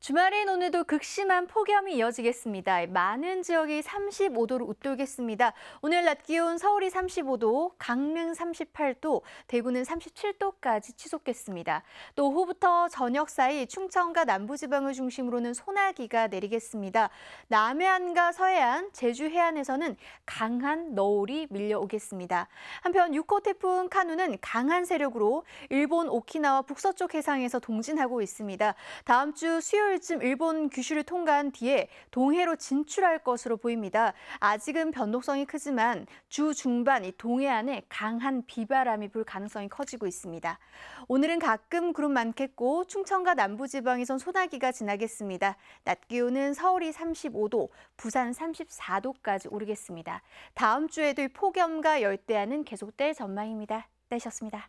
주말인 오늘도 극심한 폭염이 이어지겠습니다. 많은 지역이 35도로 웃돌겠습니다. 오늘 낮 기온 서울이 35도, 강릉 38도, 대구는 37도까지 치솟겠습니다. 또 오후부터 저녁 사이 충청과 남부지방을 중심으로는 소나기가 내리겠습니다. 남해안과 서해안, 제주 해안에서는 강한 너울이 밀려오겠습니다. 한편 6호 태풍 카누는 강한 세력으로 일본 오키나와 북서쪽 해상에서 동진하고 있습니다. 다음 주 수요일 쯤 일본 규슈를 통과한 뒤에 동해로 진출할 것으로 보입니다. 아직은 변동성이 크지만 주 중반 이 동해안에 강한 비바람이 불 가능성이 커지고 있습니다. 오늘은 가끔 구름 많겠고 충청과 남부지방에선 소나기가 지나겠습니다. 낮 기온은 서울이 35도, 부산 34도까지 오르겠습니다. 다음 주에도 이 폭염과 열대야는 계속될 전망입니다. 내셨습니다.